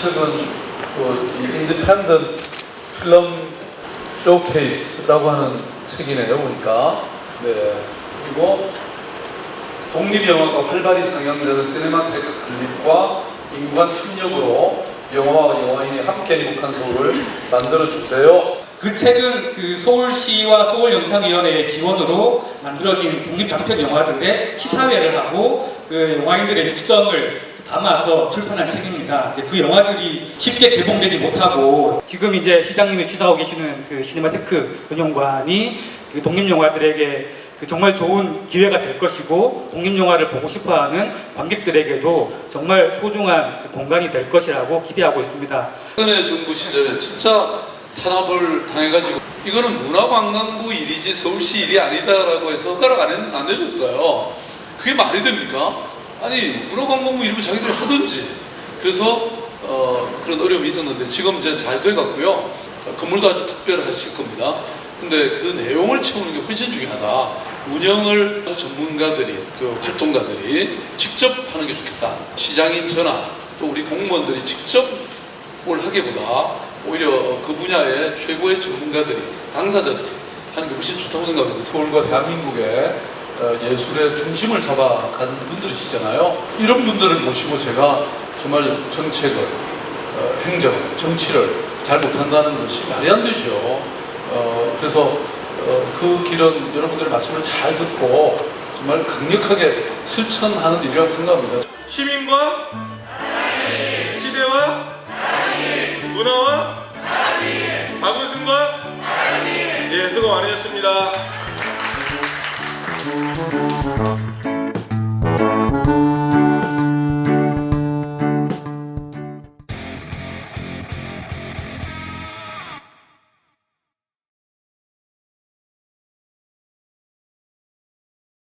책은 그 인디펜던트 필름 쇼케이스라고 하는 책이네요, 보니까. 네. 그리고 독립영화가 활발히 상영되는 시네마테크 클립과 인간 협력으로 영화와 영화인이 함께 행복한 서울을 만들어 주세요. 그 책은 그 서울시와 서울영상위원회의 지원으로 만들어진 독립장편 영화들의 시사회를 하고 그 영화인들의 육성을 담아서 출판한 책입니다. 이제 그 영화들이 쉽게 개봉되지 못하고 지금 이제 시장님이 취재하고 계시는 그 시네마테크 전용관이 그 독립영화들에게 그 정말 좋은 기회가 될 것이고 독립영화를 보고 싶어하는 관객들에게도 정말 소중한 그 공간이 될 것이라고 기대하고 있습니다. 박근혜 정부 시절에 진짜 탄압을 당해가지고 이거는 문화관광부 일이지 서울시 일이 아니다라고 해서 허가를 안, 해- 안 해줬어요. 그게 말이 됩니까? 아니 문화관광부 일이면 자기들이 하든지 그래서 어, 그런 어려움이 있었는데 지금 이제 잘 돼갔고요. 어, 건물도 아주 특별하실 겁니다. 근데 그 내용을 채우는 게 훨씬 중요하다. 운영을 전문가들이 그 활동가들이 직접 하는 게 좋겠다. 시장인 저나 또 우리 공무원들이 직접 뭘 하기보다 오히려 그 분야의 최고의 전문가들이 당사자들이 하는 게 훨씬 좋다고 생각합니다. 서울과 대한민국의 어, 예술의 중심을 잡아가는 분들이시잖아요. 이런 분들을 모시고 제가 정말 정책을, 어, 행정, 정치를 잘 못한다는 것이 말이 안 되죠. 어, 그래서 어, 그 길은 여러분들의 말씀을 잘 듣고 정말 강력하게 실천하는 일이라고 생각합니다. 시민과 시대와 문화와 박은순과 예 수고 많으셨습니다. Thank you.